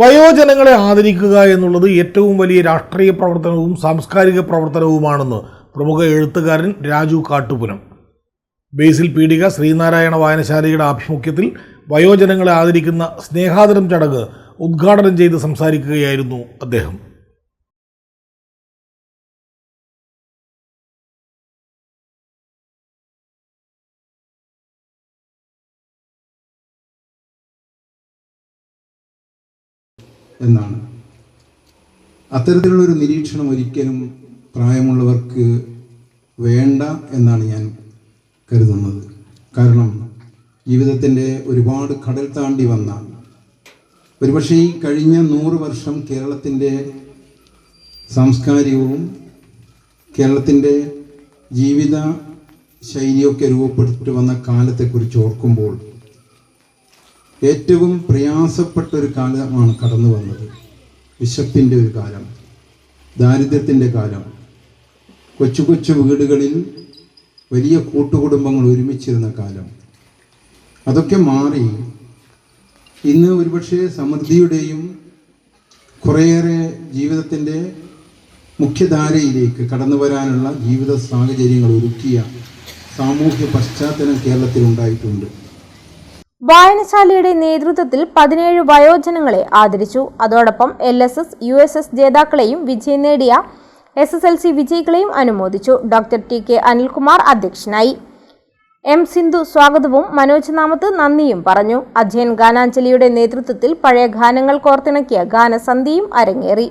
വയോജനങ്ങളെ ആദരിക്കുക എന്നുള്ളത് ഏറ്റവും വലിയ രാഷ്ട്രീയ പ്രവർത്തനവും സാംസ്കാരിക പ്രവർത്തനവുമാണെന്ന് പ്രമുഖ എഴുത്തുകാരൻ രാജു കാട്ടുപുരം. ബേസിൽ പീഡിക ശ്രീനാരായണ വായനശാലയുടെ ആഭിമുഖ്യത്തിൽ വയോജനങ്ങളെ ആദരിക്കുന്ന സ്നേഹാദരം ചടങ്ങ് ഉദ്ഘാടനം ചെയ്ത് സംസാരിക്കുകയായിരുന്നു അദ്ദേഹം. എന്നാണ്. അത്തരത്തിലുള്ളൊരു നിരീക്ഷണം ഒരിക്കലും പ്രായമുള്ളവർക്ക് വേണ്ട എന്നാണ് ഞാൻ കരുതുന്നത്. കാരണം ജീവിതത്തിന്റെ ഒരുപാട് കടൽ താണ്ടി വന്ന ഒരുപക്ഷെ ഈ കഴിഞ്ഞ നൂറ് വർഷം കേരളത്തിന്റെ സാംസ്കാരികവും കേരളത്തിന്റെ ജീവിത ശൈലിയൊക്കെ രൂപപ്പെട്ടിട്ട് വന്ന കാലത്തെക്കുറിച്ച് ഓർക്കുമ്പോൾ ഏറ്റവും പ്രയാസപ്പെട്ട ഒരു കാലമാണ് കടന്നു വന്നത്. വിശപ്പിന്റെ ഒരു കാലം ദാരിദ്ര്യത്തിന്റെ കാലം. കൊച്ചു കൊച്ചു വീടുകളിൽ വലിയ കൂട്ടുകുടുംബങ്ങൾ ഒരുമിച്ചിരുന്ന കാലം. അതൊക്കെ മാറി ഇന്ന് ഒരുപക്ഷെ സമൃദ്ധിയുടെയും കുറേയേറെ ജീവിതത്തിന്റെ മുഖ്യധാരയിലേക്ക് കടന്നു വരാനുള്ള ജീവിത സാഹചര്യങ്ങൾ ഒരുക്കിയ സാമൂഹ്യ പശ്ചാത്തലം കേരളത്തിൽ ഉണ്ടായിട്ടുണ്ട്. വായനശാലയുടെ നേതൃത്വത്തിൽ പതിനേഴ് വയോജനങ്ങളെ ആദരിച്ചു. അതോടൊപ്പം L S S U S S ജേതാക്കളെയും വിജയം നേടിയ എസ് എസ് എൽ സി വിജയികളെയും അനുമോദിച്ചു. ഡോക്ടർ ടി കെ അനിൽകുമാർ അധ്യക്ഷനായി. എം സിന്ധു സ്വാഗതവും മനോജ് നാമത്ത് നന്ദിയും പറഞ്ഞു. അജയൻ ഗാനാഞ്ജലിയുടെ നേതൃത്വത്തിൽ പഴയ ഗാനങ്ങൾ കോർത്തിണക്കിയ ഗാനസന്ധിയും അരങ്ങേറി.